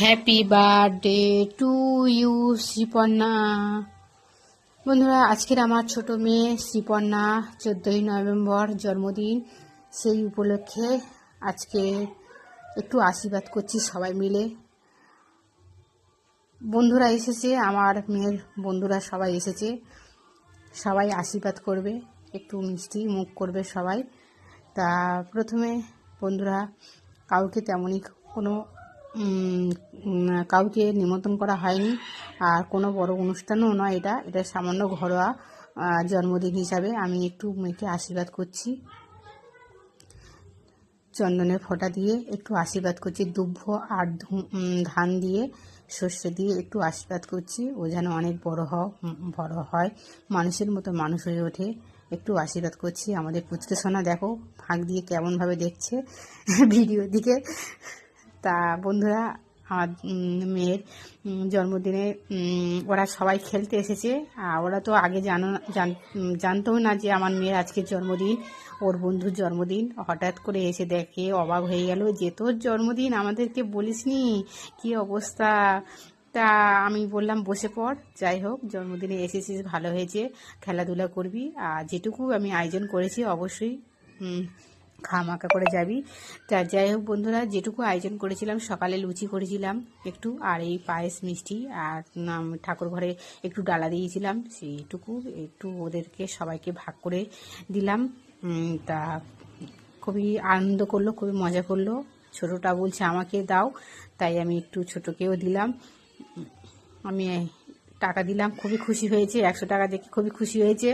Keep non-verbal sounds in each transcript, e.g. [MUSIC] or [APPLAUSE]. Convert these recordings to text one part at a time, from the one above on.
Happy birthday to you Sriparna বন্ধুরা, আজকের আমার ছোট মেয়ে শ্রীপর্ণা চোদ্দোই নভেম্বর জন্মদিন। সেই উপলক্ষে আজকে একটু আশীর্বাদ করছি সবাই মিলে। বন্ধুরা এসেছে, আমার মেয়ের বন্ধুরা সবাই এসেছে। সবাই আশীর্বাদ করবে, একটু মিষ্টি মুখ করবে সবাই। তা প্রথমে বন্ধুরা, কাউকে তেমনই কোনো কাউকে নিমন্ত্রণ করা হয়নি। আর কোনো বড় অনুষ্ঠানও নয় এটা। এটা সামান্য ঘরোয়া জন্মদিন হিসাবে আমি একটু মেয়েকে আশীর্বাদ করছি। চন্দনের ফোঁটা দিয়ে একটু আশীর্বাদ করছি। দুব্ব আর ধান দিয়ে সর্ষে দিয়ে একটু আশীর্বাদ করছি। ও যেন অনেক বড় উম, বড় হয়। মানুষের মতো মানুষ হয়ে ওঠে। একটু আশীর্বাদ করছি। আমাদের পুচকে সোনা দেখো ফাঁক দিয়ে কেমনভাবে দেখছে [LAUGHS] ভিডিও দিকে। তা বন্ধুরা আমার মেয়ের জন্মদিনে ওরা সবাই খেলতে এসেছে। আর ওরা তো আগে জানো জান- উম, না যে আমার মেয়ের আজকে জন্মদিন ওর বন্ধুর জন্মদিন। হঠাৎ করে এসে দেখে অবাক হয়ে গেল যে তোর জন্মদিন? আমাদেরকে বলিসনি কি অবস্থা? তা আমি বললাম বসে পড় যাই হোক জন্মদিনে এসেছিস ভালো হয়েছে খেলাধুলা করবি। আর যেটুকু আমি আয়োজন করেছি অবশ্যই খামাকা করে যাবি। তা যাই হোক বন্ধুরা, যেটুকু আয়োজন করেছিলাম, সকালে লুচি করেছিলাম একটু, আর এই পায়েস মিষ্টি, আর ঠাকুর ঘরে একটু ডালা দিয়েছিলাম, সেইটুকু একটু ওদেরকে সবাইকে ভাগ করে দিলাম। তা খুবই আনন্দ করল, খুবই মজা করল। ছোটোটা বলছে, আমাকে দাও। তাই আমি একটু ছোটোকেও দিলাম। আমি টাকা দিলাম, খুবই খুশি হয়েছে, একশো টাকা দেখে খুবই খুশি হয়েছে।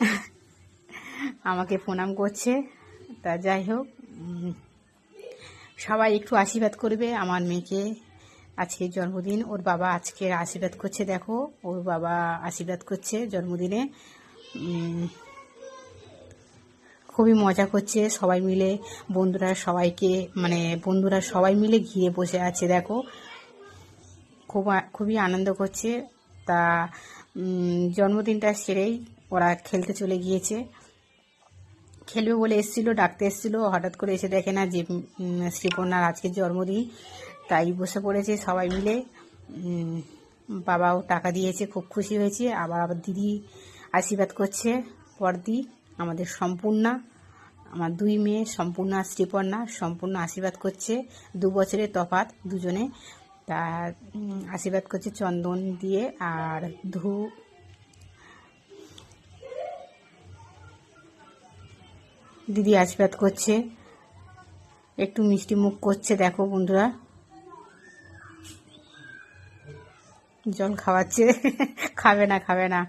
[LAUGHS] আমাকে প্রণাম করছে। তা যাই হোক সবাই একটু আশীর্বাদ করবে আমার মেয়েকে। আজকে জন্মদিন, ওর বাবা আজকে আশীর্বাদ করছে, দেখো, ওর বাবা আশীর্বাদ করছে জন্মদিনে। খুবই মজা করছে, সবাই মিলে বন্ধুরা সবাইকে মানে বন্ধুরা সবাই মিলে ঘিরে বসে আছে, দেখো। খুব খুবই আনন্দ করছে। তা জন্মদিনটা সেরেই ওরা খেলতে চলে গিয়েছে। খেলবে বলে এসেছিল ডাকতে এসেছিল হঠাৎ করে এসে দেখে না যে উম, শ্রীপর্ণার আজকে জন্মদিন। তাই বসে পড়েছে সবাই মিলে। বাবাও টাকা দিয়েছে খুব খুশি হয়েছে। আবার আবার দিদি আশীর্বাদ করছে। পরদি আমাদের সম্পূর্ণা আমার দুই মেয়ে সম্পূর্ণা শ্রীপর্ণা সম্পূর্ণ আশীর্বাদ করছে। দু বছরের তফাত দুজনে। তা আশীর্বাদ করছে চন্দন দিয়ে আর ধূপ। দিদি আশীর্বাদ করছে। একটু মিষ্টি মুখ করছে, দেখো বন্ধুরা। জল খাওয়াচ্ছে, খাবে না খাবে না।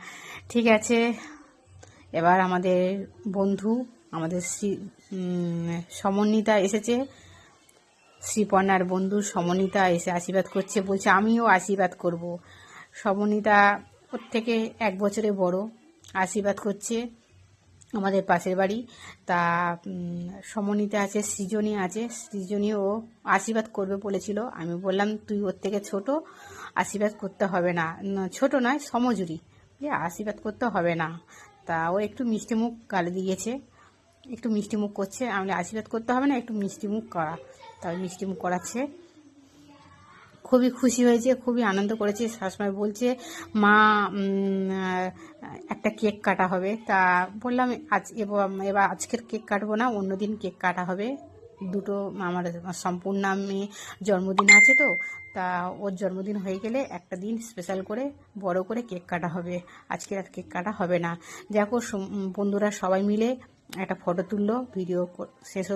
ঠিক আছে, এবার আমাদের বন্ধু, আমাদের শ্রী সমন্বিতা এসেছে। শ্রীপর্ণার বন্ধু সমন্বিতা এসে আশীর্বাদ করছে, বলছে, আমিও আশীর্বাদ করব। সমন্বিতা ওর থেকে এক বছরে বড়, আশীর্বাদ করছে। আমাদের পাশের বাড়ি। তা সমনীতে আছে, সৃজনী আছে। সৃজনীও আশীর্বাদ করবে বলেছিল। আমি বললাম, তুই ওর থেকে ছোট, আশীর্বাদ করতে হবে না। ছোট নয়, সমজুরি। যে আশীর্বাদ করতে হবে না। তা, ও একটু মিষ্টি মুখ গালে দিয়েছে। একটু মিষ্টি মুখ করছে। আমি আশীর্বাদ করতে হবে না, একটু মিষ্টি মুখ করা। তাই মিষ্টি মুখ করাচ্ছে। খুবই খুশি হয়েছে, খুবই আনন্দ করেছে। সবসময় বলছে, মা একটা কেক কাটা হবে। তা বললাম, আজ এবার আজকের কেক কাটবো না, অন্যদিন কেক কাটা হবে। দুটো আমার সম্পূর্ণ মেয়ে জন্মদিন আছে তো, তা ওর জন্মদিন হয়ে গেলে একটা দিন স্পেশাল করে বড় করে কেক কাটা হবে। আজকে আর কেক কাটা হবে না। দেখো বন্ধুরা সবাই মিলে একটা ফটো তুললো ভিডিও শেষ